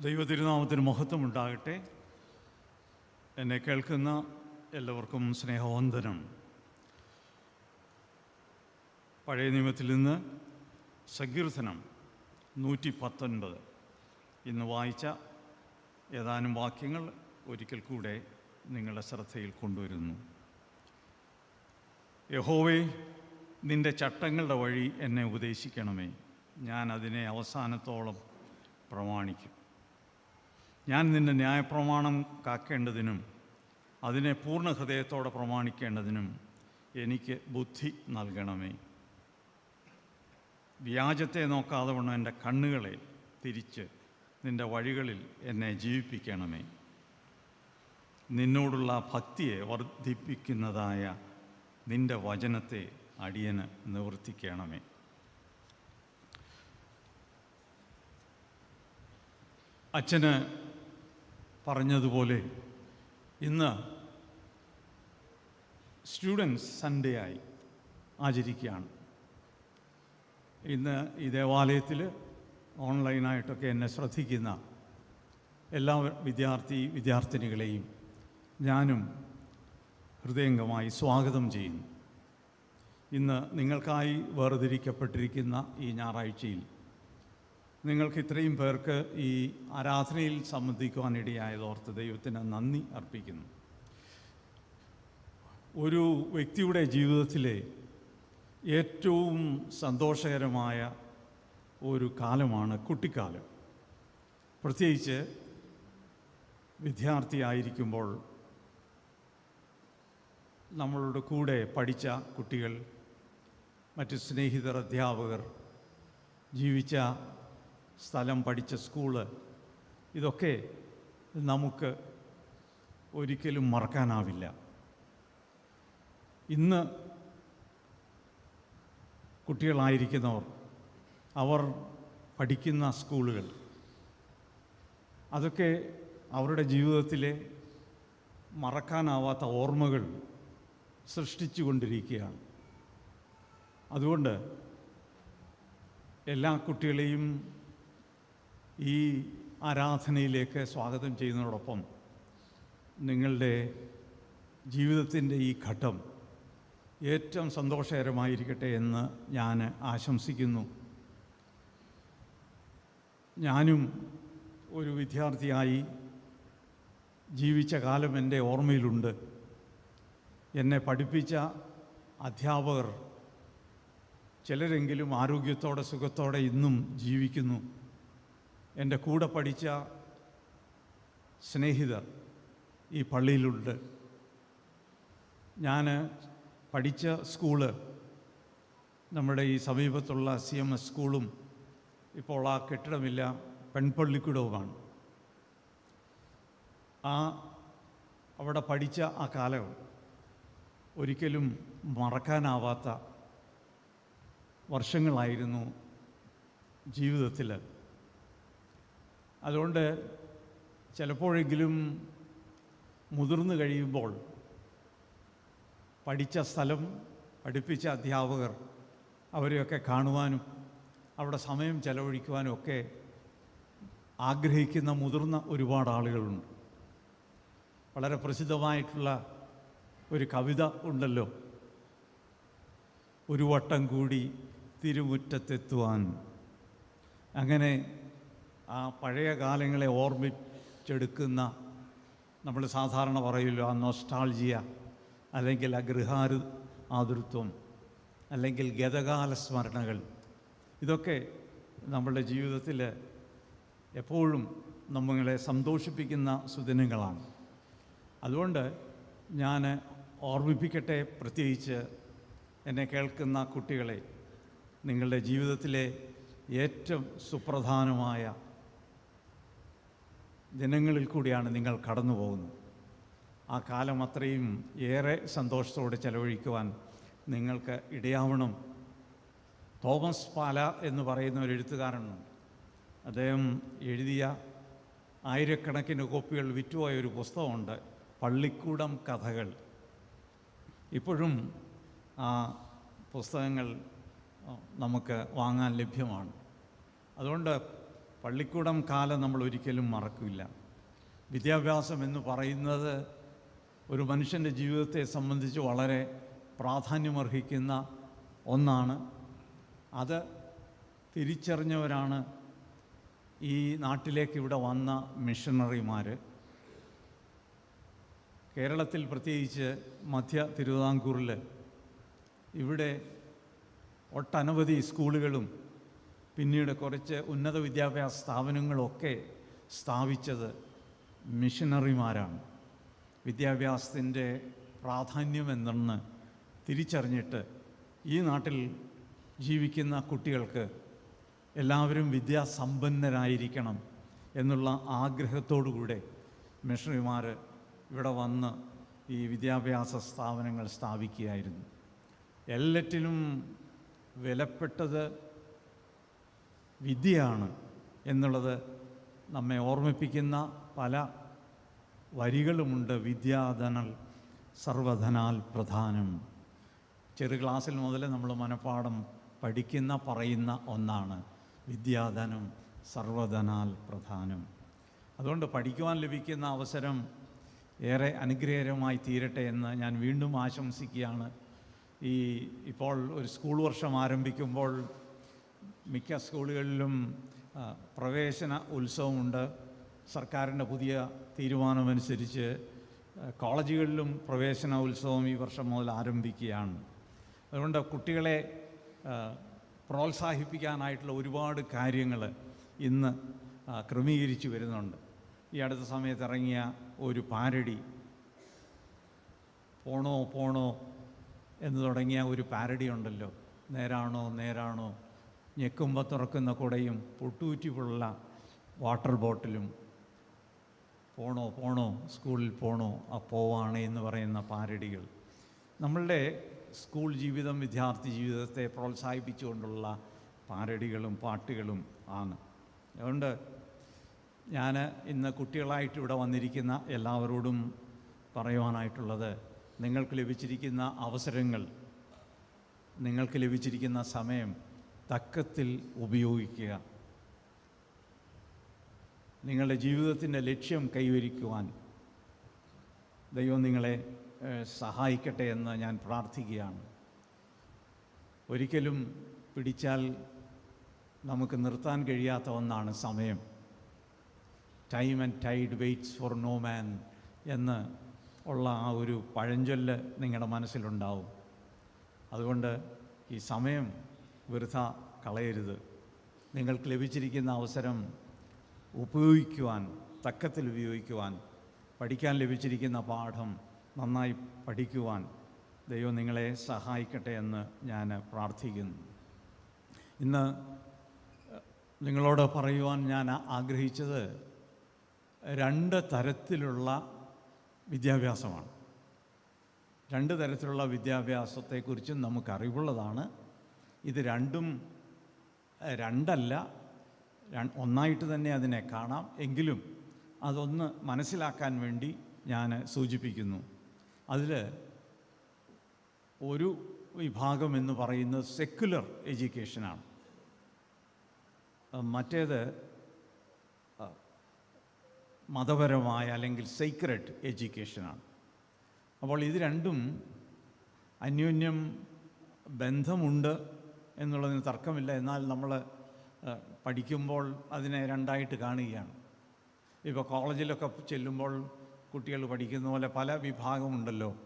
ദൈവതിരുനാമത്തിന് മഹത്വം ഉണ്ടാകട്ടെ എന്നെ കേൾക്കുന്ന എല്ലാവർക്കും സ്നേഹവന്ദനം. പഴയ നിയമത്തിൽ നിന്ന് സങ്കീർത്തനം നൂറ്റി പത്തൊൻപത് ഇന്ന് വായിച്ച ഏതാനും വാക്യങ്ങൾ ഒരിക്കൽ കൂടെ നിങ്ങളുടെ ശ്രദ്ധയിൽ കൊണ്ടുവരുന്നു. യഹോവേ നിന്റെ ചട്ടങ്ങളുടെ വഴി എന്നെ ഉപദേശിക്കണമേ. ഞാൻ അതിനെ അവസാനത്തോളം പ്രമാണിക്കും. ഞാൻ നിന്റെ ന്യായപ്രമാണം കാക്കേണ്ടതിനും അതിനെ പൂർണ ഹൃദയത്തോടെ പ്രമാണിക്കേണ്ടതിനും എനിക്ക് ബുദ്ധി നൽകണമേ. വ്യാജത്തെ നോക്കാതെ വണ്ണം എന്റെ കണ്ണുകളെ തിരിച്ച് നിന്റെ വഴികളിൽ എന്നെ ജീവിപ്പിക്കണമേ. നിന്നോടുള്ള ഭക്തിയെ വർദ്ധിപ്പിക്കുന്നതായ നിന്റെ വചനത്തെ അടിയന് നിവർത്തിക്കണമേ. അച്ഛന് പറഞ്ഞതുപോലെ ഇന്ന് സ്റ്റുഡൻസ് സൺഡേ ആയി ആചരിക്കുകയാണ്. ഇന്ന് ഈ ദേവാലയത്തിൽ ഓൺലൈനായിട്ടൊക്കെ എന്നെ ശ്രദ്ധിക്കുന്ന എല്ലാ വിദ്യാർത്ഥി വിദ്യാർത്ഥിനികളെയും ഞാനും ഹൃദയംഗമായി സ്വാഗതം ചെയ്യുന്നു. ഇന്ന് നിങ്ങൾക്കായി വേർതിരിക്കപ്പെട്ടിരിക്കുന്ന ഈ ഞായറാഴ്ചയിൽ നിങ്ങൾക്ക് ഇത്രയും പേർക്ക് ഈ ആരാധനയിൽ സംബന്ധിക്കുവാനിടയായതോർത്ത് ദൈവത്തിന് നന്ദി അർപ്പിക്കുന്നു. ഒരു വ്യക്തിയുടെ ജീവിതത്തിലെ ഏറ്റവും സന്തോഷകരമായ ഒരു കാലമാണ് കുട്ടിക്കാലം. പ്രത്യേകിച്ച് വിദ്യാർത്ഥിയായിരിക്കുമ്പോൾ നമ്മളുടെ കൂടെ പഠിച്ച കുട്ടികൾ മറ്റ് സ്നേഹിതർ അധ്യാപകർ ജീവിച്ച സ്ഥലം പഠിച്ച സ്കൂൾ. ഇതൊക്കെ നമുക്ക് ഒരിക്കലും മറക്കാനാവില്ല. ഇന്ന് കുട്ടികളായിരിക്കുന്നവർ അവർ പഠിക്കുന്ന സ്കൂളുകൾ അതൊക്കെ അവരുടെ ജീവിതത്തിലെ മറക്കാനാവാത്ത ഓർമ്മകൾ സൃഷ്ടിച്ചു കൊണ്ടിരിക്കുകയാണ്. അതുകൊണ്ട് എല്ലാ കുട്ടികളെയും ഈ ആരാധനയിലേക്ക് സ്വാഗതം ചെയ്യുന്നതോടൊപ്പം നിങ്ങളുടെ ജീവിതത്തിന്റെ ഈ ഘട്ടം ഏറ്റവും സന്തോഷകരമായിരിക്കട്ടെ എന്ന് ഞാൻ ആശംസിക്കുന്നു. ഞാനും ഒരു വിദ്യാർത്ഥിയായി ജീവിച്ച കാലം എന്റെ ഓർമ്മയിലുണ്ട്. എന്നെ പഠിപ്പിച്ച അധ്യാപകർ ചിലരെങ്കിലും ആരോഗ്യത്തോടെ സുഖത്തോടെ ഇന്നും ജീവിക്കുന്നു. എന്റെ കൂടെ പഠിച്ച സ്നേഹിതർ ഈ പള്ളിയിലുണ്ട്. ഞാൻ പഠിച്ച സ്കൂൾ നമ്മുടെ ഈ സമീപത്തുള്ള സി എം എസ് സ്കൂളും ഇപ്പോൾ ആ കെട്ടിടമില്ല പെൺപള്ളിക്കൂടവുമാണ്. ആ അവിടെ പഠിച്ച ആ കാലം ഒരിക്കലും മറക്കാനാവാത്ത വർഷങ്ങളായിരുന്നു ജീവിതത്തിൽ അതുകൊണ്ട് ചിലപ്പോഴെങ്കിലും മുതിർന്നു കഴിയുമ്പോൾ പഠിച്ച സ്ഥലം പഠിപ്പിച്ച അധ്യാപകർ അവരെയൊക്കെ കാണുവാനും അവിടെ സമയം ചെലവഴിക്കുവാനും ഒക്കെ ആഗ്രഹിക്കുന്ന മുതിർന്ന ഒരുപാട് ആളുകളുണ്ട്. വളരെ പ്രസിദ്ധമായിട്ടുള്ള ഒരു കവിത ഉണ്ടല്ലോ. ഒരു വട്ടം കൂടി തിരുമുറ്റത്തെത്തുവാൻ. അങ്ങനെ ആ പഴയ കാലങ്ങളെ ഓർമ്മിച്ചെടുക്കുന്ന നമ്മൾ സാധാരണ പറയുമല്ലോ ആ നൊസ്റ്റാൾജിയ അല്ലെങ്കിൽ ആ ഗൃഹാരു ആതൃത്വം അല്ലെങ്കിൽ ഗതകാല സ്മരണകൾ. ഇതൊക്കെ നമ്മളുടെ ജീവിതത്തിൽ എപ്പോഴും നമ്മളെ സന്തോഷിപ്പിക്കുന്ന സുദിനങ്ങളാണ്. അതുകൊണ്ട് ഞാൻ ഓർമ്മിപ്പിക്കട്ടെ പ്രത്യേകിച്ച് എന്നെ കേൾക്കുന്ന കുട്ടികളെ നിങ്ങളുടെ ജീവിതത്തിലെ ഏറ്റവും സുപ്രധാനമായ ദിനങ്ങളിൽ കൂടിയാണ് നിങ്ങൾ കടന്നു പോകുന്നത് ആ കാലം അത്രയും ഏറെ സന്തോഷത്തോടെ ചെലവഴിക്കുവാൻ നിങ്ങൾക്ക് ഇടയാവണം. തോമസ് പാല എന്ന് പറയുന്ന ഒരു എഴുത്തുകാരനുണ്ട്. അദ്ദേഹം എഴുതിയ ആയിരക്കണക്കിന് കോപ്പികൾ വിറ്റുപോയ ഒരു പുസ്തകമുണ്ട് പള്ളിക്കൂടം കഥകൾ. ഇപ്പോഴും ആ പുസ്തകങ്ങൾ നമുക്ക് വാങ്ങാൻ ലഭ്യമാണ്. അതുകൊണ്ട് പള്ളിക്കൂടം കാലം നമ്മൾ ഒരിക്കലും മറക്കില്ല. വിദ്യാഭ്യാസം എന്ന് പറയുന്നത് ഒരു മനുഷ്യന്റെ ജീവിതത്തെ സംബന്ധിച്ച് വളരെ പ്രാധാന്യമർഹിക്കുന്ന ഒന്നാണ്. അത് തിരിച്ചറിഞ്ഞവരാണ് ഈ നാട്ടിലേക്ക് ഇവിടെ വന്ന മിഷണറിമാർ കേരളത്തിൽ പ്രത്യേകിച്ച് മധ്യ തിരുവിതാംകൂറിൽ ഇവിടെ ഒട്ടനവധി സ്കൂളുകളും പിന്നീട് കുറച്ച് ഉന്നത വിദ്യാഭ്യാസ സ്ഥാപനങ്ങളൊക്കെ സ്ഥാപിച്ചത് മിഷനറിമാരാണ്. വിദ്യാഭ്യാസത്തിന്റെ പ്രാധാന്യം എന്തെന്ന് തിരിച്ചറിഞ്ഞിട്ട് ഈ നാട്ടിൽ ജീവിക്കുന്ന കുട്ടികൾക്ക് എല്ലാവരും വിദ്യാസമ്പന്നരായിരിക്കണം എന്നുള്ള ആഗ്രഹത്തോടുകൂടെ മിഷണറിമാർ ഇവിടെ വന്ന് ഈ വിദ്യാഭ്യാസ സ്ഥാപനങ്ങൾ സ്ഥാപിക്കുകയായിരുന്നു. എല്ലാറ്റിലും വിലപ്പെട്ടത് വിദ്യയാണ് എന്നുള്ളത് നമ്മെ ഓർമ്മിപ്പിക്കുന്ന പല വരികളുമുണ്ട്. വിദ്യാധനൽ സർവധനാൽ പ്രധാനം. ചെറു ക്ലാസ്സിൽ മുതൽ നമ്മൾ മനഃപ്പാടം പഠിക്കുന്ന പറയുന്ന ഒന്നാണ് വിദ്യാധനം സർവധനാൽ പ്രധാനം. അതുകൊണ്ട് പഠിക്കുവാൻ ലഭിക്കുന്ന അവസരം ഏറെ അനുഗ്രഹകരമായി തീരട്ടെ എന്ന് ഞാൻ വീണ്ടും ആശംസിക്കുകയാണ്. ഈ ഇപ്പോൾ ഒരു സ്കൂൾ വർഷം ആരംഭിക്കുമ്പോൾ മിക്ക സ്കൂളുകളിലും പ്രവേശന ഉത്സവമുണ്ട്. സർക്കാരിന്റെ പുതിയ തീരുമാനമനുസരിച്ച് കോളേജുകളിലും പ്രവേശന ഉത്സവം ഈ വർഷം മുതൽ ആരംഭിക്കുകയാണ്. അതുകൊണ്ട് കുട്ടികളെ പ്രോത്സാഹിപ്പിക്കാനായിട്ടുള്ള ഒരുപാട് കാര്യങ്ങൾ ഇന്ന് ക്രമീകരിച്ചു വരുന്നുണ്ട്. ഈ അടുത്ത സമയത്ത് ഇറങ്ങിയ ഒരു പാരഡി പോണോ പോണോ എന്ന് തുടങ്ങിയ ഒരു പാരഡി ഉണ്ടല്ലോ. നേരാണോ നേരാണോ ഞെക്കുമ്പോൾ തുറക്കുന്ന കുടയും പൊട്ടൂറ്റിയുള്ള വാട്ടർ ബോട്ടിലും പോണോ പോണോ സ്കൂളിൽ പോണോ ആ പോവാണ് എന്ന് പറയുന്ന പാരടികൾ. നമ്മളുടെ സ്കൂൾ ജീവിതം വിദ്യാർത്ഥി ജീവിതത്തെ പ്രോത്സാഹിപ്പിച്ചുകൊണ്ടുള്ള പാരടികളും പാട്ടുകളും ആണ്. അതുകൊണ്ട് ഞാൻ ഇന്ന് കുട്ടികളായിട്ട് ഇവിടെ വന്നിരിക്കുന്ന എല്ലാവരോടും പറയുവാനായിട്ടുള്ളത് നിങ്ങൾക്ക് ലഭിച്ചിരിക്കുന്ന അവസരങ്ങൾ നിങ്ങൾക്ക് ലഭിച്ചിരിക്കുന്ന സമയം തക്കത്തിൽ ഉപയോഗിക്കുക. നിങ്ങളുടെ ജീവിതത്തിന്റെ ലക്ഷ്യം കൈവരിക്കുവാൻ ദൈവം നിങ്ങളെ സഹായിക്കട്ടെ എന്ന് ഞാൻ പ്രാർത്ഥിക്കുകയാണ്. ഒരിക്കലും പിടിച്ചാൽ നമുക്ക് നിർത്താൻ കഴിയാത്ത ഒന്നാണ് സമയം. Time and tide waits for no man എന്ന് ഉള്ള ആ ഒരു പഴഞ്ചൊല്ല് നിങ്ങളുടെ മനസ്സിലുണ്ടാവും. അതുകൊണ്ട് ഈ സമയം വൃഥ കളയരുത്. നിങ്ങൾക്ക് ലഭിച്ചിരിക്കുന്ന അവസരം ഉപയോഗിക്കുവാൻ തക്കത്തിൽ ഉപയോഗിക്കുവാൻ പഠിക്കാൻ ലഭിച്ചിരിക്കുന്ന പാഠം നന്നായി പഠിക്കുവാൻ ദൈവം നിങ്ങളെ സഹായിക്കട്ടെ എന്ന് ഞാൻ പ്രാർത്ഥിക്കുന്നു. ഇന്ന് നിങ്ങളോട് പറയുവാൻ ഞാൻ ആഗ്രഹിച്ചത് രണ്ട് തരത്തിലുള്ള വിദ്യാഭ്യാസമാണ്. രണ്ട് തരത്തിലുള്ള വിദ്യാഭ്യാസത്തെക്കുറിച്ചും നമുക്ക് അറിവുള്ളതാണ് ഇത് രണ്ടും രണ്ടല്ല. ഒന്നായിട്ട് തന്നെ അതിനെ കാണാം. എങ്കിലും അതൊന്ന് മനസ്സിലാക്കാൻ വേണ്ടി ഞാൻ സൂചിപ്പിക്കുന്നു. അതിൽ ഒരു വിഭാഗം എന്ന് പറയുന്നത് സെക്കുലർ എഡ്യൂക്കേഷനാണ് മറ്റേത് മതപരമായ അല്ലെങ്കിൽ സീക്രട്ട് എഡ്യൂക്കേഷനാണ് അപ്പോൾ ഇത് രണ്ടും അന്യോന്യം ബന്ധമുണ്ട്. എന്നുള്ളതിന് തർക്കമില്ല. എന്നാൽ നമ്മൾ പഠിക്കുമ്പോൾ അതിനെ രണ്ടായിട്ട് കാണുകയാണ്. ഇപ്പോൾ കോളേജിലൊക്കെ ചെല്ലുമ്പോൾ കുട്ടികൾ പഠിക്കുന്ന പോലെ പല വിഭാഗമുണ്ടല്ലോ.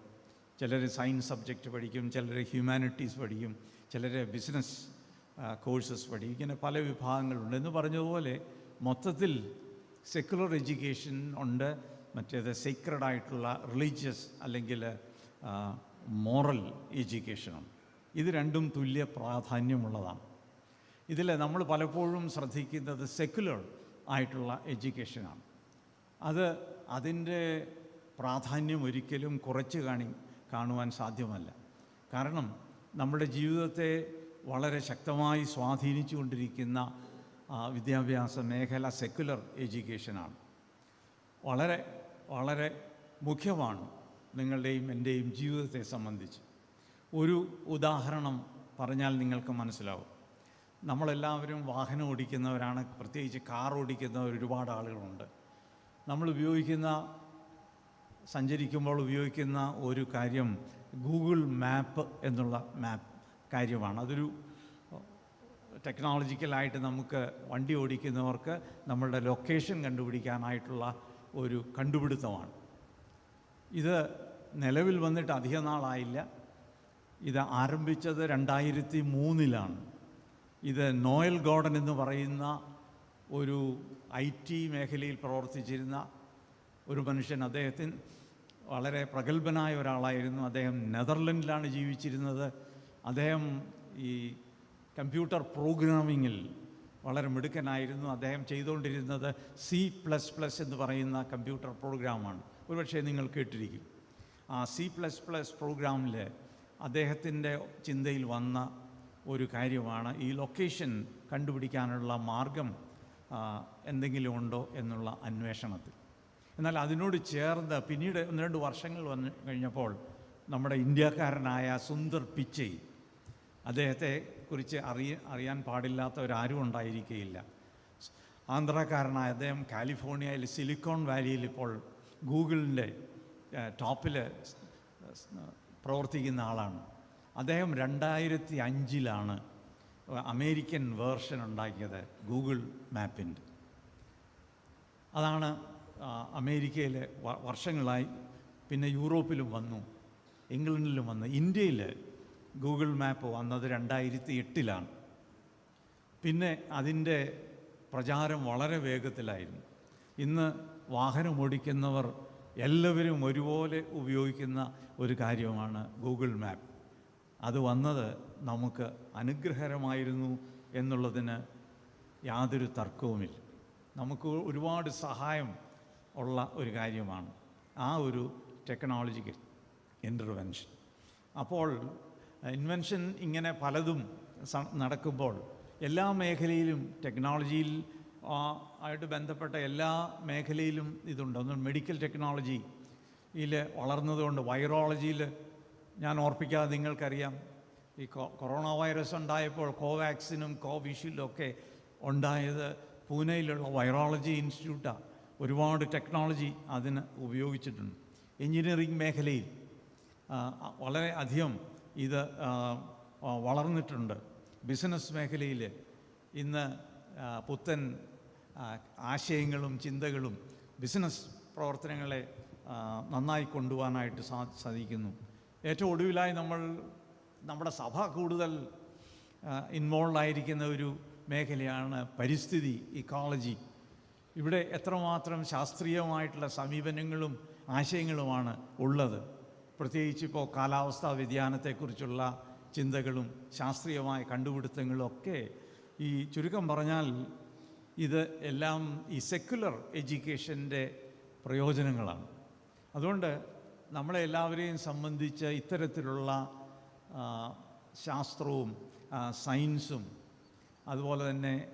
ചിലർ സയൻസ് സബ്ജക്റ്റ് പഠിക്കും ചിലർ ഹ്യൂമാനിറ്റീസ് പഠിക്കും ചിലർ ബിസിനസ് കോഴ്സസ് പഠിക്കും. ഇങ്ങനെ പല വിഭാഗങ്ങളുണ്ട്. എന്ന് പറഞ്ഞതുപോലെ മൊത്തത്തിൽ സെക്കുലർ എഡ്യൂക്കേഷൻ ഉണ്ട്. മറ്റേത് സീക്രഡ് ആയിട്ടുള്ള റിലീജിയസ് അല്ലെങ്കിൽ മോറൽ എഡ്യൂക്കേഷനും ഇത് രണ്ടും തുല്യ പ്രാധാന്യമുള്ളതാണ്. ഇതിൽ നമ്മൾ പലപ്പോഴും ശ്രദ്ധിക്കുന്നത് സെക്കുലർ ആയിട്ടുള്ള എഡ്യൂക്കേഷനാണ് അത് അതിന്റെ പ്രാധാന്യം ഒരിക്കലും കുറച്ച് കാണി കാണുവാൻ സാധ്യമല്ല. കാരണം നമ്മുടെ ജീവിതത്തെ വളരെ ശക്തമായി സ്വാധീനിച്ചുകൊണ്ടിരിക്കുന്ന വിദ്യാഭ്യാസ മേഖല സെക്കുലർ എഡ്യൂക്കേഷനാണ് വളരെ വളരെ മുഖ്യമാണ് നിങ്ങളുടെയും എന്റെയും ജീവിതത്തെ സംബന്ധിച്ച്. ഒരു ഉദാഹരണം പറഞ്ഞാൽ നിങ്ങൾക്ക് മനസ്സിലാവും. നമ്മളെല്ലാവരും വാഹനം ഓടിക്കുന്നവരാണ് പ്രത്യേകിച്ച് കാർ ഓടിക്കുന്നവർ ഒരുപാട് ആളുകളുണ്ട്. നമ്മൾ ഉപയോഗിക്കുന്ന സഞ്ചരിക്കുമ്പോൾ ഉപയോഗിക്കുന്ന ഒരു കാര്യം ഗൂഗിൾ മാപ്പ് എന്നുള്ള മാപ്പ് കാര്യമാണ്. അതൊരു ടെക്നോളജിക്കലായിട്ട് നമുക്ക് വണ്ടി ഓടിക്കുന്നവർക്ക് നമ്മളുടെ ലൊക്കേഷൻ കണ്ടുപിടിക്കാനായിട്ടുള്ള ഒരു കണ്ടുപിടുത്തമാണ്. ഇത് നിലവിൽ വന്നിട്ട് അധിക നാളായില്ല. ഇത് ആരംഭിച്ചത് രണ്ടായിരത്തി മൂന്നിലാണ് ഇത് നോയൽ ഗോർഡൻ എന്ന് പറയുന്ന ഒരു ഐ ടി മേഖലയിൽ പ്രവർത്തിച്ചിരുന്ന ഒരു മനുഷ്യൻ. അദ്ദേഹത്തിന് വളരെ പ്രഗത്ഭനായ ഒരാളായിരുന്നു. അദ്ദേഹം നെതർലൻഡിലാണ് ജീവിച്ചിരുന്നത്. അദ്ദേഹം ഈ കമ്പ്യൂട്ടർ പ്രോഗ്രാമിങ്ങിൽ വളരെ മിടുക്കനായിരുന്നു. അദ്ദേഹം ചെയ്തുകൊണ്ടിരുന്നത് സി പ്ലസ് പ്ലസ് എന്ന് പറയുന്ന കമ്പ്യൂട്ടർ പ്രോഗ്രാമാണ്. ഒരുപക്ഷെ നിങ്ങൾ കേട്ടിരിക്കും. ആ സി പ്ലസ് പ്ലസ് പ്രോഗ്രാമിൽ അദ്ദേഹത്തിന്റെ ചിന്തയിൽ വന്ന ഒരു കാര്യമാണ് ഈ ലൊക്കേഷൻ കണ്ടുപിടിക്കാനുള്ള മാർഗം എന്തെങ്കിലും ഉണ്ടോ എന്നുള്ള അന്വേഷണത്തിൽ. എന്നാൽ അതിനോട് ചേർന്ന് പിന്നീട് ഒന്ന് രണ്ട് വർഷങ്ങൾ വന്നു കഴിഞ്ഞപ്പോൾ നമ്മുടെ ഇന്ത്യക്കാരനായ സുന്ദർ പിച്ചൈ അദ്ദേഹത്തെ കുറിച്ച് അറിയ അറിയാൻ പാടില്ലാത്ത ഒരാരും ഉണ്ടായിരിക്കുകയില്ല ആന്ധ്രാക്കാരനായ അദ്ദേഹം കാലിഫോർണിയയിൽ സിലിക്കോൺ വാലിയിൽ ഇപ്പോൾ ഗൂഗിളിന്റെ ടോപ്പിൽ പ്രവർത്തിക്കുന്ന ആളാണ്. അദ്ദേഹം രണ്ടായിരത്തി അഞ്ചിലാണ് അമേരിക്കൻ വേർഷൻ ഉണ്ടാക്കിയത് ഗൂഗിൾ മാപ്പിന്റെ. അതാണ് അമേരിക്കയിൽ വർഷങ്ങളായി പിന്നെ യൂറോപ്പിലും വന്നു ഇംഗ്ലണ്ടിലും വന്നു. ഇന്ത്യയിൽ ഗൂഗിൾ മാപ്പ് വന്നത് രണ്ടായിരത്തി എട്ടിലാണ് പിന്നെ അതിന്റെ പ്രചാരം വളരെ വേഗത്തിലായിരുന്നു. ഇന്ന് വാഹനം ഓടിക്കുന്നവർ എല്ലാവരും ഒരുപോലെ ഉപയോഗിക്കുന്ന ഒരു കാര്യമാണ് ഗൂഗിൾ മാപ്പ്. അത് വന്നത് നമുക്ക് അനുഗ്രഹരമായിരുന്നു എന്നുള്ളതിന് യാതൊരു തർക്കവുമില്ല. നമുക്ക് ഒരുപാട് സഹായം ഉള്ള ഒരു കാര്യമാണ് ആ ഒരു ടെക്നോളജിക്കൽ ഇന്റർവെൻഷൻ അപ്പോൾ ഇൻവെൻഷൻ ഇങ്ങനെ പലതും നടക്കുമ്പോൾ എല്ലാ മേഖലയിലും ടെക്നോളജിയിൽ ആയിട്ട് ബന്ധപ്പെട്ട എല്ലാ മേഖലയിലും ഇതുണ്ട്. ഒന്ന് മെഡിക്കൽ ടെക്നോളജിയിൽ വളർന്നതുകൊണ്ട് വൈറോളജിയിൽ ഞാൻ ഓർപ്പിക്കാതെ നിങ്ങൾക്കറിയാം ഈ കൊറോണ വൈറസ് ഉണ്ടായപ്പോൾ കോവാക്സിനും കോവിഷീൽഡും ഒക്കെ ഉണ്ടായത് പൂനെയിലുള്ള വൈറോളജി ഇൻസ്റ്റിറ്റ്യൂട്ടാണ് ഒരുപാട് ടെക്നോളജി അതിന് ഉപയോഗിച്ചിട്ടുണ്ട്. എഞ്ചിനീയറിംഗ് മേഖലയിൽ വളരെ അധികം ഇത് വളർന്നിട്ടുണ്ട്. ബിസിനസ് മേഖലയിൽ ഇന്ന് പുത്തൻ ആശയങ്ങളും ചിന്തകളും ബിസിനസ് പ്രവർത്തനങ്ങളെ നന്നായി കൊണ്ടുപോകാനായിട്ട് സാ സാധിക്കുന്നു. ഏറ്റവും ഒടുവിലായി നമ്മൾ നമ്മുടെ സഭ കൂടുതൽ ഇൻവോൾവ് ആയിരിക്കുന്ന ഒരു മേഖലയാണ് പരിസ്ഥിതി ഇക്കോളജി ഇവിടെ എത്രമാത്രം ശാസ്ത്രീയമായിട്ടുള്ള സമീപനങ്ങളും ആശയങ്ങളുമാണ് ഉള്ളത്. പ്രത്യേകിച്ച് ഇപ്പോൾ കാലാവസ്ഥാ വ്യതിയാനത്തെക്കുറിച്ചുള്ള ചിന്തകളും ശാസ്ത്രീയമായ കണ്ടുപിടുത്തങ്ങളും ഒക്കെ ഈ ചുരുക്കം പറഞ്ഞാൽ ഇത് എല്ലാം ഈ സെക്കുലർ എഡ്യൂക്കേഷന്റെ പ്രയോജനങ്ങളാണ്. അതുകൊണ്ട് നമ്മളെ എല്ലാവരെയും സംബന്ധിച്ച് ഇത്തരത്തിലുള്ള ശാസ്ത്രവും സയൻസും അതുപോലെ തന്നെ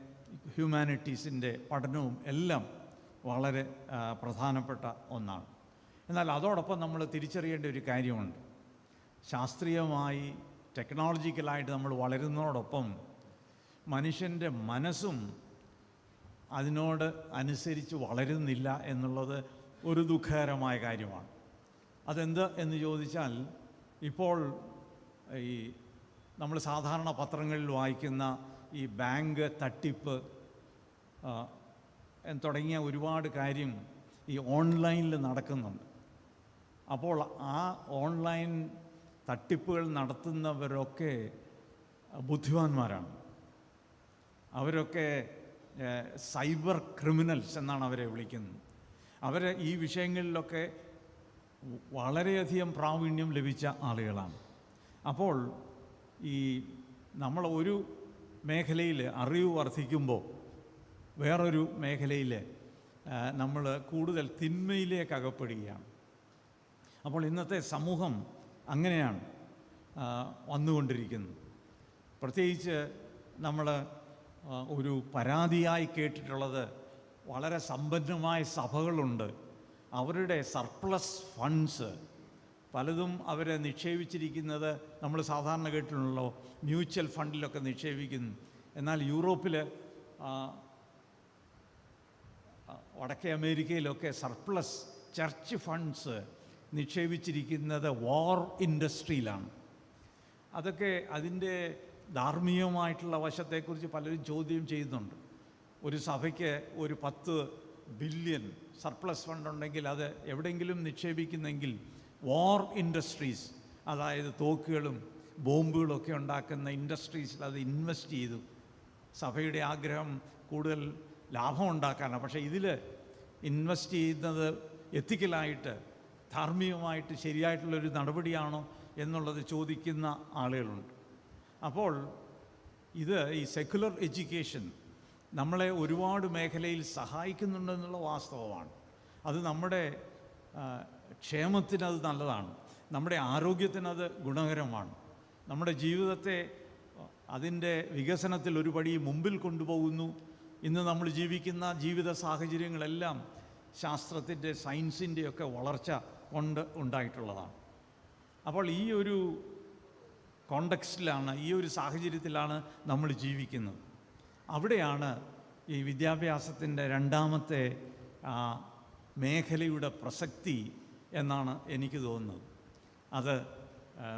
ഹ്യൂമാനിറ്റീസിന്റെ പഠനവും എല്ലാം വളരെ പ്രധാനപ്പെട്ട ഒന്നാണ്. എന്നാൽ അതോടൊപ്പം നമ്മൾ തിരിച്ചറിയേണ്ട ഒരു കാര്യമുണ്ട്. ശാസ്ത്രീയമായി ടെക്നോളജിക്കലായിട്ട് നമ്മൾ വളരുന്നതോടൊപ്പം മനുഷ്യന്റെ മനസ്സും അതിനോട് അനുസരിച്ച് വളരുന്നില്ല എന്നുള്ളത് ഒരു ദുഃഖകരമായ കാര്യമാണ്. അതെന്ത് എന്ന് ചോദിച്ചാൽ ഇപ്പോൾ ഈ നമ്മൾ സാധാരണ പത്രങ്ങളിൽ വായിക്കുന്ന ഈ ബാങ്ക് തട്ടിപ്പ് തുടങ്ങിയ ഒരുപാട് കാര്യം ഈ ഓൺലൈനിൽ നടക്കുന്നുണ്ട്. അപ്പോൾ ആ ഓൺലൈൻ തട്ടിപ്പുകൾ നടത്തുന്നവരൊക്കെ ബുദ്ധിമാന്മാരാണ്. അവരൊക്കെ സൈബർ ക്രിമിനൽസ് എന്നാണ് അവരെ വിളിക്കുന്നത്. അവർ ഈ വിഷയങ്ങളിലൊക്കെ വളരെയധികം പ്രാവീണ്യം ലഭിച്ച ആളുകളാണ്. അപ്പോൾ ഈ നമ്മൾ ഒരു മേഖലയിൽ അറിവ് വർദ്ധിക്കുമ്പോൾ വേറൊരു മേഖലയിൽ നമ്മൾ കൂടുതൽ തിന്മയിലേക്ക് അകപ്പെടുകയാണ്. അപ്പോൾ ഇന്നത്തെ സമൂഹം അങ്ങനെയാണ് വന്നുകൊണ്ടിരിക്കുന്നത്. പ്രത്യേകിച്ച് നമ്മൾ ഒരു പരാതിയായി കേട്ടിട്ടുള്ളത് വളരെ സമ്പന്നമായ സഭകളുണ്ട്. അവരുടെ സർപ്ലസ് ഫണ്ട്സ് പലതും അവരെ നിക്ഷേപിച്ചിരിക്കുന്നത് നമ്മൾ സാധാരണ കേട്ടിട്ടുണ്ടല്ലോ മ്യൂച്വൽ ഫണ്ടിലൊക്കെ നിക്ഷേപിക്കുന്നു. എന്നാൽ യൂറോപ്പിൽ വടക്കേ അമേരിക്കയിലൊക്കെ സർപ്ലസ് ചർച്ച് ഫണ്ട്സ് നിക്ഷേപിച്ചിരിക്കുന്നത് വാർ ഇൻഡസ്ട്രിയിലാണ്. അതൊക്കെ അതിന്റെ ധാർമ്മികമായിട്ടുള്ള വശത്തെക്കുറിച്ച് പലരും ചോദ്യം ചെയ്യുന്നുണ്ട്. ഒരു സഭയ്ക്ക് ഒരു പത്ത് ബില്യൺ സർപ്ലസ് ഫണ്ട് ഉണ്ടെങ്കിൽ അത് എവിടെയെങ്കിലും നിക്ഷേപിക്കുന്നെങ്കിൽ വാർ ഇൻഡസ്ട്രീസ് അതായത് തോക്കുകളും ബോംബുകളൊക്കെ ഉണ്ടാക്കുന്ന ഇൻഡസ്ട്രീസിൽ അത് ഇൻവെസ്റ്റ് ചെയ്തു സഭയുടെ ആഗ്രഹം കൂടുതൽ ലാഭം ഉണ്ടാക്കാനാണ്. പക്ഷേ ഇതിൽ ഇൻവെസ്റ്റ് ചെയ്യുന്നത് എത്തിക്കലായിട്ട് ധാർമ്മികമായിട്ട് ശരിയായിട്ടുള്ളൊരു നടപടിയാണോ എന്നുള്ളത് ചോദിക്കുന്ന ആളുകളുണ്ട്. അപ്പോൾ ഇത് ഈ സെക്കുലർ എഡ്യൂക്കേഷൻ നമ്മളെ ഒരുപാട് മേഖലയിൽ സഹായിക്കുന്നുണ്ടെന്നുള്ള വാസ്തവമാണ്. അത് നമ്മുടെ ക്ഷേമത്തിനത് നല്ലതാണ്. നമ്മുടെ ആരോഗ്യത്തിനത് ഗുണകരമാണ്. നമ്മുടെ ജീവിതത്തെ അതിന്റെ വികസനത്തിൽ ഒരുപടി മുമ്പിൽ കൊണ്ടുപോകുന്നു. ഇന്ന് നമ്മൾ ജീവിക്കുന്ന ജീവിത സാഹചര്യങ്ങളെല്ലാം ശാസ്ത്രത്തിന്റെ സയൻസിന്റെയൊക്കെ വളർച്ച കൊണ്ട് ഉണ്ടായിട്ടുള്ളതാണ്. അപ്പോൾ ഈ ഒരു കോണ്ടക്സ്റ്റിലാണ് ഈ ഒരു സാഹചര്യത്തിലാണ് നമ്മൾ ജീവിക്കുന്നത്. അവിടെയാണ് ഈ വിദ്യാഭ്യാസത്തിന്റെ രണ്ടാമത്തെ മേഖലയുടെ പ്രസക്തി എന്നാണ് എനിക്ക് തോന്നുന്നത്. അത്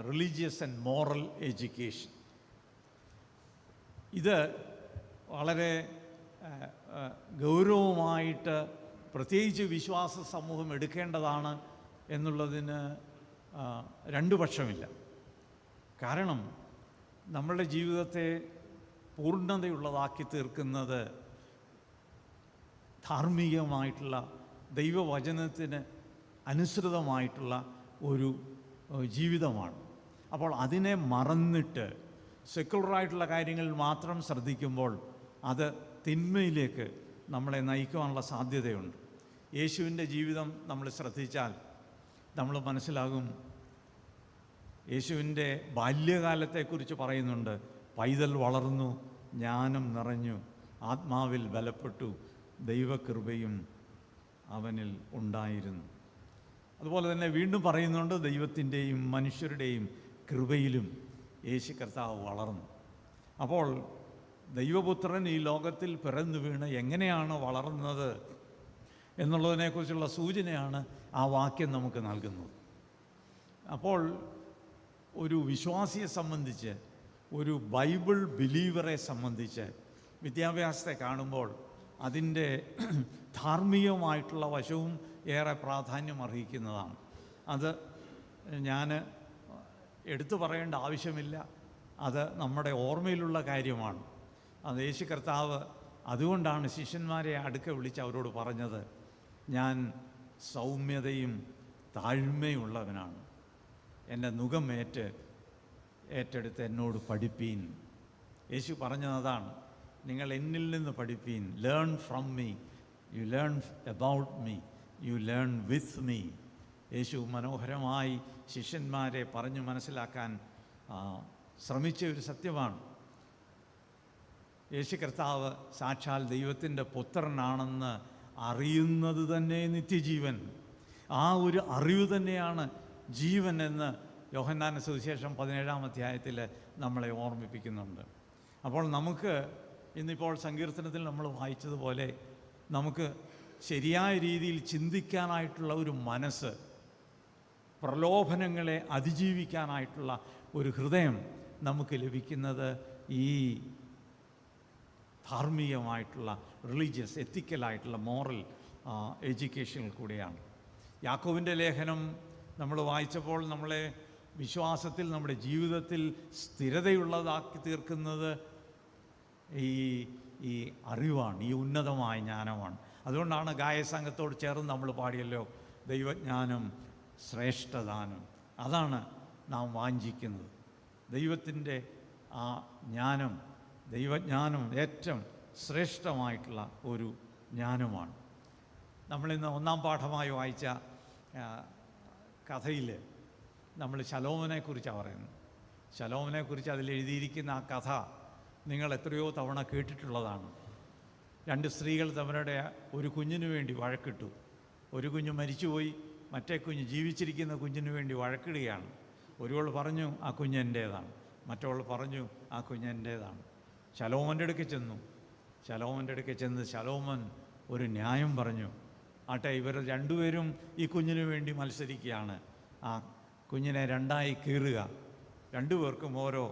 റിലീജിയസ് ആൻഡ് മോറൽ എഡ്യൂക്കേഷൻ ഇത് വളരെ ഗൗരവമായിട്ട് പ്രത്യേകിച്ച് വിശ്വാസ സമൂഹം എടുക്കേണ്ടതാണ് എന്നുള്ളതിന് രണ്ടു പക്ഷമില്ല. കാരണം നമ്മളുടെ ജീവിതത്തെ പൂർണതയുള്ളതാക്കി തീർക്കുന്നത് ധാർമ്മികമായിട്ടുള്ള ദൈവവചനത്തിന് അനുസൃതമായിട്ടുള്ള ഒരു ജീവിതമാണ്. അപ്പോൾ അതിനെ മറന്നിട്ട് സെക്കുലറായിട്ടുള്ള കാര്യങ്ങളിൽ മാത്രം ശ്രദ്ധിക്കുമ്പോൾ അത് തിന്മയിലേക്ക് നമ്മളെ നയിക്കുവാനുള്ള സാധ്യതയുണ്ട്. യേശുവിന്റെ ജീവിതം നമ്മൾ ശ്രദ്ധിച്ചാൽ നമ്മൾ മനസ്സിലാകും യേശുവിന്റെ ബാല്യകാലത്തെക്കുറിച്ച് പറയുന്നുണ്ട് പൈതൽ വളർന്നു ജ്ഞാനം നിറഞ്ഞു ആത്മാവിൽ ബലപ്പെട്ടു ദൈവകൃപയും അവനിൽ ഉണ്ടായിരുന്നു. അതുപോലെ തന്നെ വീണ്ടും പറയുന്നുണ്ട് ദൈവത്തിന്റെയും മനുഷ്യരുടെയും കൃപയിലും യേശു കർത്താവ് വളർന്നു. അപ്പോൾ ദൈവപുത്രൻ ഈ ലോകത്തിൽ പിറന്നു വീണ് എങ്ങനെയാണ് വളർന്നത് എന്നുള്ളതിനെക്കുറിച്ചുള്ള സൂചനയാണ് ആ വാക്യം നമുക്ക് നൽകുന്നത്. അപ്പോൾ ഒരു വിശ്വാസിയെ സംബന്ധിച്ച് ഒരു ബൈബിൾ ബിലീവറെ സംബന്ധിച്ച് വിദ്യാഭ്യാസത്തെ കാണുമ്പോൾ അതിന്റെ ധാർമ്മികമായിട്ടുള്ള വശവും ഏറെ പ്രാധാന്യം അർഹിക്കുന്നതാണ്. അത് ഞാൻ എടുത്തു പറയേണ്ട ആവശ്യമില്ല. അത് നമ്മുടെ ഓർമ്മയിലുള്ള കാര്യമാണ്. അത് യേശു കർത്താവ് അതുകൊണ്ടാണ് ശിഷ്യന്മാരെ അടുക്ക വിളിച്ച് അവരോട് പറഞ്ഞത് ഞാൻ സൗമ്യതയും താഴ്മയുള്ളവനാണ്. എന്റെ നുഖമേറ്റ് ഏറ്റെടുത്ത് എന്നോട് പഠിപ്പീൻ. യേശു പറഞ്ഞതാണ് നിങ്ങൾ എന്നിൽ നിന്ന് പഠിപ്പീൻ. Learn from me you learn about me you learn with me യേശു മനോഹരമായി ശിഷ്യന്മാരെ പറഞ്ഞു മനസ്സിലാക്കാൻ ശ്രമിച്ച ഒരു സത്യമാണ്. യേശു കർത്താവ് സാക്ഷാൽ ദൈവത്തിന്റെ പുത്രനാണെന്ന് അറിയുന്നത് തന്നെ നിത്യജീവൻ. ആ ഒരു അറിവ് തന്നെയാണ് ജീവൻ എന്ന് യോഹന്നാന സുവിശേഷം പതിനേഴാം അധ്യായത്തിൽ നമ്മളെ ഓർമ്മിപ്പിക്കുന്നുണ്ട്. അപ്പോൾ നമുക്ക് ഇന്നിപ്പോൾ സങ്കീർത്തനത്തിൽ നമ്മൾ വായിച്ചതുപോലെ നമുക്ക് ശരിയായ രീതിയിൽ ചിന്തിക്കാനായിട്ടുള്ള ഒരു മനസ്സ് പ്രലോഭനങ്ങളെ അതിജീവിക്കാനായിട്ടുള്ള ഒരു ഹൃദയം നമുക്ക് ലഭിക്കുന്നത് ഈ ധാർമ്മികമായിട്ടുള്ള റിലീജിയസ് എത്തിക്കലായിട്ടുള്ള മോറൽ എഡ്യൂക്കേഷനിൽ കൂടെയാണ്. യാക്കോവിന്റെ ലേഖനം നമ്മൾ വായിച്ചപ്പോൾ നമ്മളെ വിശ്വാസത്തിൽ നമ്മുടെ ജീവിതത്തിൽ സ്ഥിരതയുള്ളതാക്കി തീർക്കുന്നത് ഈ ഈ അറിവാണ് ഈ ഉന്നതമായ ജ്ഞാനമാണ്. അതുകൊണ്ടാണ് ഗായസംഘത്തോട് ചേർന്ന് നമ്മൾ പാടിയല്ലോ ദൈവജ്ഞാനം ശ്രേഷ്ഠദാനം അതാണ് നാം വാഞ്ചിക്കുന്നത്. ദൈവത്തിന്റെ ആ ജ്ഞാനം ദൈവജ്ഞാനം ഏറ്റവും ശ്രേഷ്ഠമായിട്ടുള്ള ഒരു ജ്ഞാനമാണ്. നമ്മളിന്ന് ഒന്നാം പാഠമായി വായിച്ച കഥയിൽ നമ്മൾ ശലോമനെക്കുറിച്ചാണ് പറയുന്നത്. ശലോമനെക്കുറിച്ച് അതിൽ എഴുതിയിരിക്കുന്ന ആ കഥ നിങ്ങൾ എത്രയോ തവണ കേട്ടിട്ടുള്ളതാണ്. രണ്ട് സ്ത്രീകൾ തമ്മിലുടെ ഒരു കുഞ്ഞിനു വേണ്ടി വഴക്കിട്ടു. ഒരു കുഞ്ഞ് മരിച്ചുപോയി മറ്റേ കുഞ്ഞ് ജീവിച്ചിരിക്കുന്ന കുഞ്ഞിനു വേണ്ടി വഴക്കിടുകയാണ്. ഒരുവൾ പറഞ്ഞു ആ കുഞ്ഞെന്റേതാണ് മറ്റവൾ പറഞ്ഞു ആ കുഞ്ഞെന്റേതാണ് ശലോമന്റെ അടുക്ക് ചെന്നു. ശലോമന്റെ അടുക്ക് ചെന്ന് ശലോമൻ ഒരു ന്യായം പറഞ്ഞു. ആട്ടെ ഇവർ രണ്ടുപേരും ഈ കുഞ്ഞിനു വേണ്ടി മത്സരിക്കുകയാണ്. ആ കുഞ്ഞിനെ രണ്ടായി കീറുക. രണ്ടുപേർക്കും ഓരോ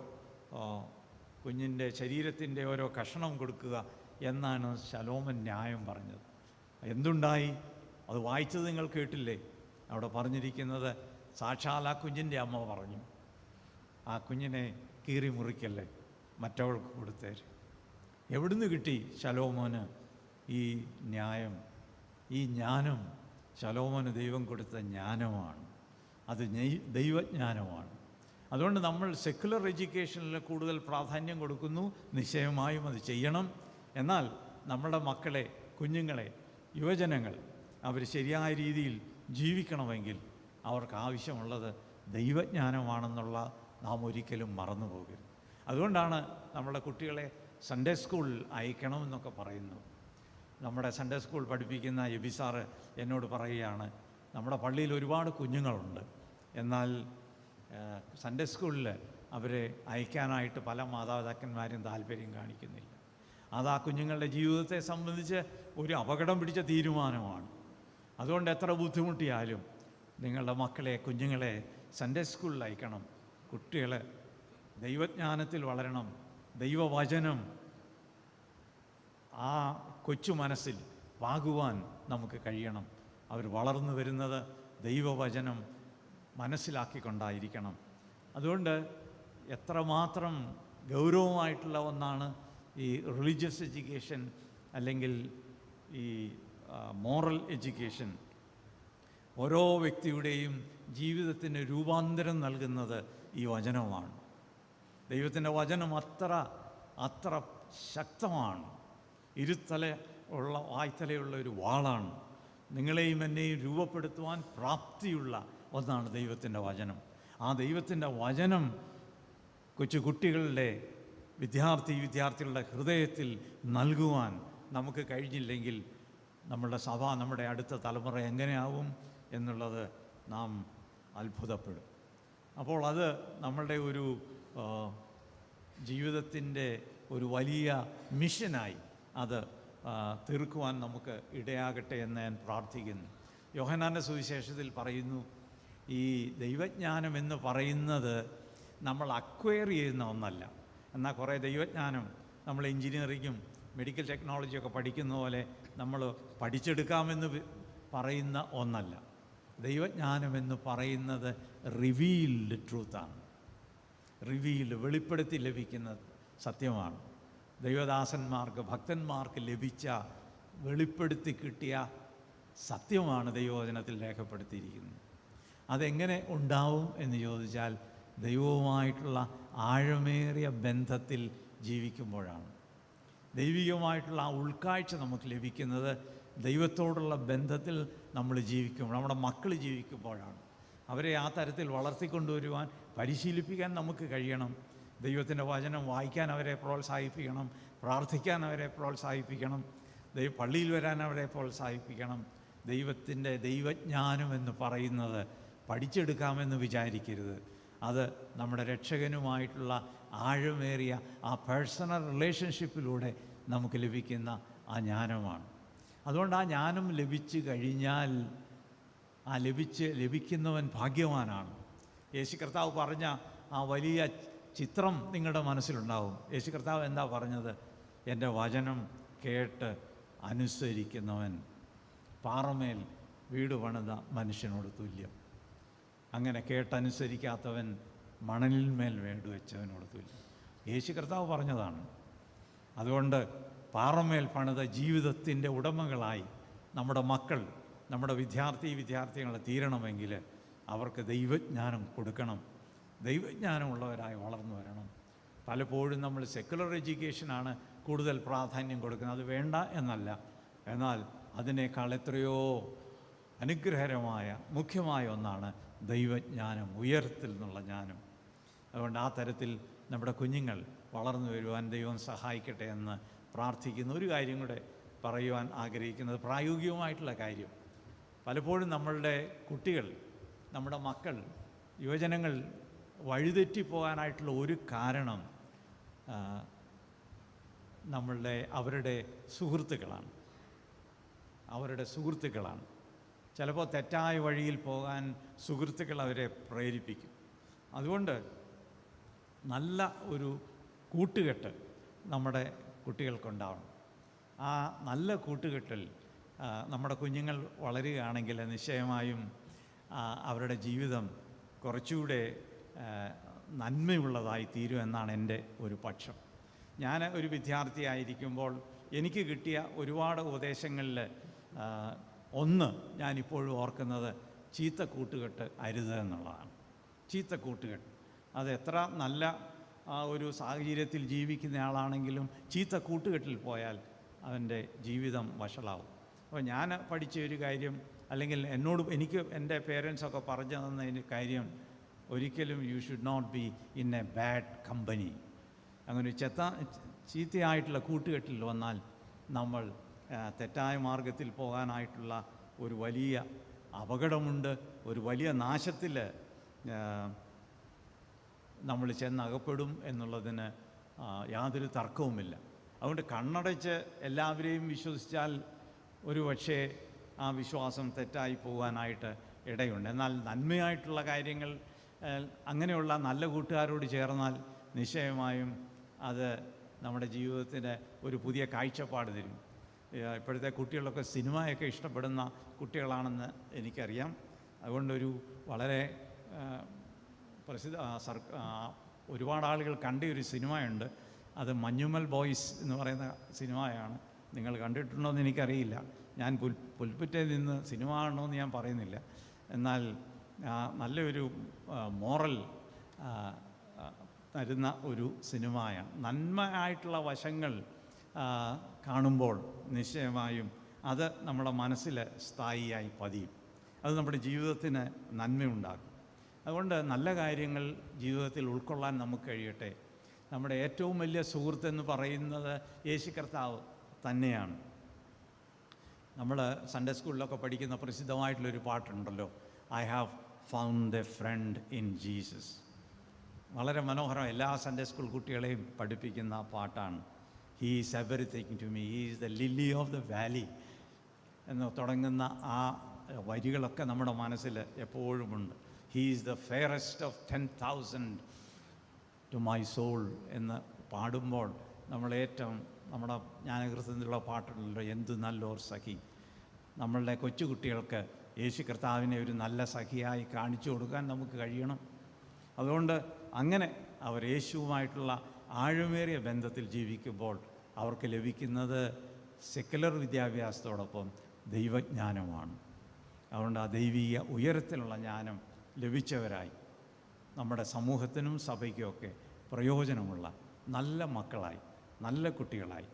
കുഞ്ഞിന്റെ ശരീരത്തിന്റെ ഓരോ കഷണം കൊടുക്കുക എന്നാണ് ശലോമൻ ന്യായം പറഞ്ഞത്. എന്തുണ്ടായി? അത് വായിച്ചത് നിങ്ങൾ കേട്ടില്ലേ? അവിടെ പറഞ്ഞിരിക്കുന്നത് സാക്ഷാൽ ആ കുഞ്ഞിന്റെ അമ്മ പറഞ്ഞു. ആ കുഞ്ഞിനെ കീറി മുറിക്കല്ലേ മറ്റവൾക്ക് കൊടുത്തേര്. എവിടുന്ന് കിട്ടി ശലോമോന് ഈ ന്യായം? ഈ ജ്ഞാനം ശലോമന് ദൈവം കൊടുത്ത ജ്ഞാനമാണ്. അത് ദൈവജ്ഞാനമാണ്. അതുകൊണ്ട് നമ്മൾ സെക്കുലർ എഡ്യൂക്കേഷനിൽ കൂടുതൽ പ്രാധാന്യം കൊടുക്കുന്നു. നിശ്ചയമായും അത് ചെയ്യണം. എന്നാൽ നമ്മുടെ മക്കളെ കുഞ്ഞുങ്ങളെ യുവജനങ്ങൾ അവർ ശരിയായ രീതിയിൽ ജീവിക്കണമെങ്കിൽ അവർക്ക് ആവശ്യമുള്ളത് ദൈവജ്ഞാനമാണെന്നുള്ള നാം ഒരിക്കലും മറന്നു പോകരുത്. അതുകൊണ്ടാണ് നമ്മുടെ കുട്ടികളെ സൺഡേ സ്കൂളിൽ അയക്കണമെന്നൊക്കെ പറയുന്നത്. നമ്മുടെ സൺഡേ സ്കൂൾ പഠിപ്പിക്കുന്ന എബി സാറ് എന്നോട് പറയുകയാണ് നമ്മുടെ പള്ളിയിൽ ഒരുപാട് കുഞ്ഞുങ്ങളുണ്ട്. എന്നാൽ സൺഡേ സ്കൂളിൽ അവരെ അയക്കാനായിട്ട് പല മാതാപിതാക്കന്മാരും താല്പര്യം കാണിക്കുന്നില്ല. അത് ആ കുഞ്ഞുങ്ങളുടെ ജീവിതത്തെ സംബന്ധിച്ച് ഒരു അപകടം പിടിച്ച തീരുമാനമാണ്. അതുകൊണ്ട് എത്ര ബുദ്ധിമുട്ടിയാലും നിങ്ങളുടെ മക്കളെ കുഞ്ഞുങ്ങളെ സൺഡേ സ്കൂളിൽ അയക്കണം. കുട്ടികൾ ദൈവജ്ഞാനത്തിൽ വളരണം. ദൈവവചനം ആ കൊച്ചു മനസ്സിൽ പാകുവാൻ നമുക്ക് കഴിയണം. അവർ വളർന്നു വരുന്നത് ദൈവവചനം മനസ്സിലാക്കിക്കൊണ്ടായിരിക്കണം. അതുകൊണ്ട് എത്രമാത്രം ഗൗരവമായിട്ടുള്ള ഒന്നാണ് ഈ റിലീജിയസ് എഡ്യൂക്കേഷൻ അല്ലെങ്കിൽ ഈ മോറൽ എഡ്യൂക്കേഷൻ. ഓരോ വ്യക്തിയുടെയും ജീവിതത്തിന് രൂപാന്തരം നൽകുന്നത് ഈ വചനമാണ് ദൈവത്തിന്റെ വചനം അത്ര അത്ര ശക്തമാണ്. ഇരുത്തല ഉള്ള വായ്ത്തലയുള്ള ഒരു വാളാണ്. നിങ്ങളെയും എന്നെയും രൂപപ്പെടുത്തുവാൻ പ്രാപ്തിയുള്ള ഒന്നാണ് ദൈവത്തിന്റെ വചനം. ആ ദൈവത്തിന്റെ വചനം കൊച്ചു കുട്ടികളുടെ വിദ്യാർത്ഥി വിദ്യാർത്ഥികളുടെ ഹൃദയത്തിൽ നൽകുവാൻ നമുക്ക് കഴിഞ്ഞില്ലെങ്കിൽ നമ്മുടെ സഭ നമ്മുടെ അടുത്ത തലമുറ എങ്ങനെയാവും എന്നുള്ളത് നാം അത്ഭുതപ്പെടും. അപ്പോൾ അത് നമ്മളുടെ ഒരു ജീവിതത്തിന്റെ ഒരു വലിയ മിഷനായി അത് തീർക്കുവാൻ നമുക്ക് ഇടയാകട്ടെ എന്ന് ഞാൻ പ്രാർത്ഥിക്കുന്നു. യോഹനാന്റെ സുവിശേഷത്തിൽ പറയുന്നു ഈ ദൈവജ്ഞാനം എന്ന് പറയുന്നത് നമ്മൾ അക്വയർ ചെയ്യുന്ന ഒന്നല്ല. എന്നാൽ കുറേ ദൈവജ്ഞാനം നമ്മൾ എഞ്ചിനീയറിങ്ങും മെഡിക്കൽ ടെക്നോളജിയൊക്കെ പഠിക്കുന്ന പോലെ നമ്മൾ പഠിച്ചെടുക്കാമെന്ന് പറയുന്ന ഒന്നല്ല. ദൈവജ്ഞാനം എന്ന് പറയുന്നത് റിവീൽഡ് ട്രൂത്താണ് റിവീൽഡ് വെളിപ്പെടുത്തി ലഭിക്കുന്ന സത്യമാണ്. ദൈവദാസന്മാർക്ക് ഭക്തന്മാർക്ക് ലഭിച്ച വെളിപ്പെടുത്തി കിട്ടിയ സത്യമാണ് ദൈവവചനത്തിൽ രേഖപ്പെടുത്തിയിരിക്കുന്നത്. അതെങ്ങനെ ഉണ്ടാവും എന്ന് ചോദിച്ചാൽ ദൈവവുമായിട്ടുള്ള ആഴമേറിയ ബന്ധത്തിൽ ജീവിക്കുമ്പോഴാണ്. ദൈവികമായിട്ടുള്ള ആ ഉൾക്കാഴ്ച നമുക്ക് ലഭിക്കുന്നത് ദൈവത്തോടുള്ള ബന്ധത്തിൽ നമ്മൾ ജീവിക്കുമ്പോൾ നമ്മുടെ മക്കൾ ജീവിക്കുമ്പോഴാണ്. അവരെ ആ തരത്തിൽ വളർത്തിക്കൊണ്ടുവരുവാൻ പരിശീലിപ്പിക്കാൻ നമുക്ക് കഴിയണം. ദൈവത്തിന്റെ വചനം വായിക്കാൻ അവരെ പ്രോത്സാഹിപ്പിക്കണം പ്രാർത്ഥിക്കാൻ അവരെ പ്രോത്സാഹിപ്പിക്കണം ദൈവ പള്ളിയിൽ വരാൻ അവരെ പ്രോത്സാഹിപ്പിക്കണം. ദൈവത്തിന്റെ ദൈവജ്ഞാനം എന്ന് പറയുന്നത് പഠിച്ചെടുക്കാമെന്ന് വിചാരിക്കരുത്. അത് നമ്മുടെ രക്ഷകനുമായിട്ടുള്ള ആഴമേറിയ ആ പേഴ്സണൽ റിലേഷൻഷിപ്പിലൂടെ നമുക്ക് ലഭിക്കുന്ന ആ ജ്ഞാനമാണ്. അതുകൊണ്ട് ആ ജ്ഞാനം ലഭിച്ചു കഴിഞ്ഞാൽ ആ ലഭിച്ച് ലഭിക്കുന്നവൻ ഭാഗ്യവാനാണ്. യേശു കർത്താവ് പറഞ്ഞ ആ വലിയ ചിത്രം നിങ്ങളുടെ മനസ്സിലുണ്ടാവും. യേശു കർത്താവ് എന്താ പറഞ്ഞത്? എന്റെ വചനം കേട്ട് അനുസരിക്കുന്നവൻ പാറമേൽ വീട് പണിത മനുഷ്യനോട് തുല്യം. അങ്ങനെ കേട്ടനുസരിക്കാത്തവൻ മണലിന്മേൽ വീട് വെച്ചവനോട് തുല്യം. യേശു കർത്താവ് പറഞ്ഞതാണ്. അതുകൊണ്ട് പാറമേൽ പണിത ജീവിതത്തിന്റെ ഉടമകളായി നമ്മുടെ മക്കൾ നമ്മുടെ വിദ്യാർത്ഥി വിദ്യാർത്ഥികളെ തീരണമെങ്കിൽ അവർക്ക് ദൈവജ്ഞാനം കൊടുക്കണം. ദൈവജ്ഞാനമുള്ളവരായി വളർന്നു വരണം. പലപ്പോഴും നമ്മൾ സെക്കുലർ എഡ്യൂക്കേഷനാണ് കൂടുതൽ പ്രാധാന്യം കൊടുക്കുന്നത്. അത് വേണ്ട എന്നല്ല. എന്നാൽ അതിനേക്കാൾ എത്രയോ അനുഗ്രഹരമായ മുഖ്യമായ ഒന്നാണ് ദൈവജ്ഞാനം ഉയരത്തിൽ നിന്നുള്ള ജ്ഞാനം. അതുകൊണ്ട് ആ തരത്തിൽ നമ്മുടെ കുഞ്ഞുങ്ങൾ വളർന്നു വരുവാൻ ദൈവം സഹായിക്കട്ടെ എന്ന് പ്രാർത്ഥിക്കുന്ന. ഒരു കാര്യം കൂടെ പറയുവാൻ ആഗ്രഹിക്കുന്നത് പ്രായോഗികമായിട്ടുള്ള കാര്യം. പലപ്പോഴും നമ്മളുടെ കുട്ടികൾ നമ്മുടെ മക്കൾ യുവജനങ്ങൾ വഴിതെറ്റിപ്പോകാനായിട്ടുള്ള ഒരു കാരണം നമ്മളുടെ അവരുടെ സുഹൃത്തുക്കളാണ്. അവരുടെ സുഹൃത്തുക്കളാണ്. ചിലപ്പോൾ തെറ്റായ വഴിയിൽ പോകാൻ സുഹൃത്തുക്കൾ അവരെ പ്രേരിപ്പിക്കും. അതുകൊണ്ട് നല്ല ഒരു കൂട്ടുകെട്ട് നമ്മുടെ കുട്ടികൾക്കുണ്ടാവണം. ആ നല്ല കൂട്ടുകെട്ടിൽ നമ്മുടെ കുഞ്ഞുങ്ങൾ വളരുകയാണെങ്കിൽ നിശ്ചയമായും അവരുടെ ജീവിതം കുറച്ചുകൂടെ നന്മയുള്ളതായി തീരും എന്നാണ് എന്റെ ഒരു പക്ഷം. ഞാൻ ഒരു വിദ്യാർത്ഥിയായിരിക്കുമ്പോൾ എനിക്ക് കിട്ടിയ ഒരുപാട് ഉപദേശങ്ങളിൽ ഒന്ന് ഞാനിപ്പോഴും ഓർക്കുന്നത് ചീത്ത കൂട്ടുകെട്ട് അരുത് എന്നുള്ളതാണ്. ചീത്ത കൂട്ടുകെട്ട്. അത് എത്ര നല്ല ഒരു സാഹചര്യത്തിൽ ജീവിക്കുന്ന ആളാണെങ്കിലും ചീത്ത കൂട്ടുകെട്ടിൽ പോയാൽ അവന്റെ ജീവിതം വഷളാവും. അപ്പോൾ ഞാൻ പഠിച്ച ഒരു കാര്യം അല്ലെങ്കിൽ എന്നോട് എനിക്ക് എന്റെ പേരൻസൊക്കെ പറഞ്ഞു തന്ന കാര്യം ഒരിക്കലും you should not be in a bad company അങ്ങനെ ചെത്ത ചീത്തയായിട്ടുള്ള കൂട്ടുകെട്ടിൽ വന്നാൽ നമ്മൾ തെറ്റായ മാർഗത്തിൽ പോകാനായിട്ടുള്ള ഒരു വലിയ അപകടമുണ്ട് ഒരു വലിയ നാശത്തിൽ നമ്മൾ ചെന്നകപ്പെടും എന്നുള്ളതിന് യാതൊരു തർക്കവുമില്ല. അതുകൊണ്ട് കണ്ണടച്ച് എല്ലാവരെയും വിശ്വസിച്ചാൽ ഒരു പക്ഷേ ആ വിശ്വാസം തെറ്റായി പോകാനായിട്ട് ഇടയുണ്ട്. എന്നാൽ നന്മയായിട്ടുള്ള കാര്യങ്ങൾ അങ്ങനെയുള്ള നല്ല കൂട്ടുകാരോട് ചേർന്നാൽ നിശ്ചയമായും അത് നമ്മുടെ ജീവിതത്തിന് ഒരു പുതിയ കാഴ്ചപ്പാട് തരും. ഇപ്പോഴത്തെ കുട്ടികളൊക്കെ സിനിമയൊക്കെ ഇഷ്ടപ്പെടുന്ന കുട്ടികളാണെന്ന് എനിക്കറിയാം. അതുകൊണ്ടൊരു വളരെ പ്രസിദ്ധ സർ ഒരുപാട് ആളുകൾ കണ്ട ഒരു സിനിമയുണ്ട്. അത് മഞ്ഞുമൽ ബോയ്സ് എന്ന് പറയുന്ന സിനിമയാണ്. നിങ്ങൾ കണ്ടിട്ടുണ്ടോ എന്ന് എനിക്കറിയില്ല. ഞാൻ പുൽ പുൽപ്പറ്റയിൽ നിന്ന് സിനിമ എന്ന് ഞാൻ പറയുന്നില്ല. എന്നാൽ നല്ലൊരു മോറൽ തരുന്ന ഒരു സിനിമയാണ്. നന്മയായിട്ടുള്ള വശങ്ങൾ കാണുമ്പോൾ നിശ്ചയമായും അത് നമ്മുടെ മനസ്സിൽ സ്ഥായിയായി പതിയും. അത് നമ്മുടെ ജീവിതത്തിന് നന്മയുണ്ടാക്കും. അതുകൊണ്ട് നല്ല കാര്യങ്ങൾ ജീവിതത്തിൽ ഉൾക്കൊള്ളാൻ നമുക്ക് കഴിയട്ടെ. നമ്മുടെ ഏറ്റവും വലിയ സുഹൃത്തെന്ന് പറയുന്നത് യേശു കർത്താവ് തന്നെയാണ്. നമ്മൾ സൺഡേ സ്കൂളിലൊക്കെ പഠിക്കുന്ന പ്രസിദ്ധമായിട്ടുള്ളൊരു പാട്ടുണ്ടല്ലോ I have found a friend in Jesus വളരെ മനോഹരം എല്ലാ സൺഡേ സ്കൂൾ കുട്ടികളെയും പഠിപ്പിക്കുന്ന പാട്ടാണ്. He's everything to me he's the lily of the valley എന്ന് തുടങ്ങുന്ന ആ വരികളൊക്കെ നമ്മുടെ മനസ്സിൽ എപ്പോഴുമുണ്ട് he's the fairest of ten thousand to my soul എന്ന് പാടുമ്പോൾ നമ്മൾ നമ്മളേറ്റവും നമ്മുടെ ജ്ഞാനകൃതത്തിലുള്ള പാട്ടുണ്ടല്ലോ എന്ത് നല്ലോർ സഖി. നമ്മളുടെ കൊച്ചുകുട്ടികൾക്ക് യേശു കർത്താവിനെ ഒരു നല്ല സഖിയായി കാണിച്ചു കൊടുക്കാൻ നമുക്ക് കഴിയണം. അതുകൊണ്ട് അങ്ങനെ അവർ യേശുവുമായിട്ടുള്ള ആഴമേറിയ ബന്ധത്തിൽ ജീവിക്കുമ്പോൾ അവർക്ക് ലഭിക്കുന്നത് സെക്കുലർ വിദ്യാഭ്യാസത്തോടൊപ്പം ദൈവജ്ഞാനമാണ്. അതുകൊണ്ട് ആ ദൈവീയ ഉയരത്തിലുള്ള ജ്ഞാനം ലഭിച്ചവരായി. നമ്മുടെ സമൂഹത്തിനും സഭയ്ക്കുമൊക്കെ പ്രയോജനമുള്ള നല്ല മക്കളായി നല്ല കുട്ടികളായി.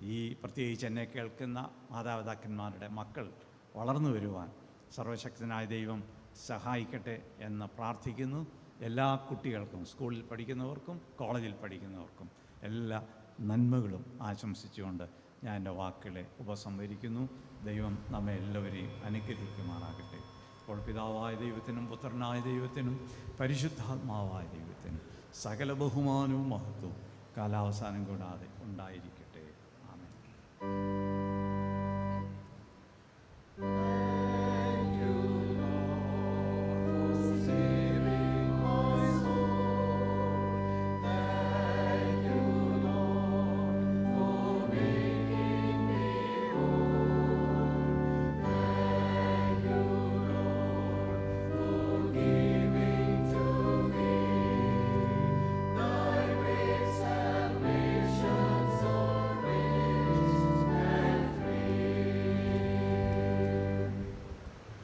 ഈ പ്രത്യേകിച്ച് എന്നെ കേൾക്കുന്ന മാതാപിതാക്കന്മാരുടെ മക്കൾ വളർന്നു വരുവാൻ സർവശക്തനായ ദൈവം സഹായിക്കട്ടെ എന്ന് പ്രാർത്ഥിക്കുന്നു. എല്ലാ കുട്ടികൾക്കും സ്കൂളിൽ പഠിക്കുന്നവർക്കും കോളേജിൽ പഠിക്കുന്നവർക്കും എല്ലാ നന്മകളും ആശംസിച്ചുകൊണ്ട് ഞാൻ എന്റെ വാക്കുകളെ ഉപസംഹരിക്കുന്നു. ദൈവം നമ്മെ എല്ലാവരെയും അനുഗ്രഹിക്കുമാറാകട്ടെ. അപ്പോൾ പിതാവായ ദൈവത്തിനും പുത്രനായ ദൈവത്തിനും പരിശുദ്ധാത്മാവായ ദൈവത്തിനും സകല ബഹുമാനവും മഹത്വവും കാലാവസാനം കൂടാതെ ഉണ്ടായിരിക്കട്ടെ. ആമേൻ.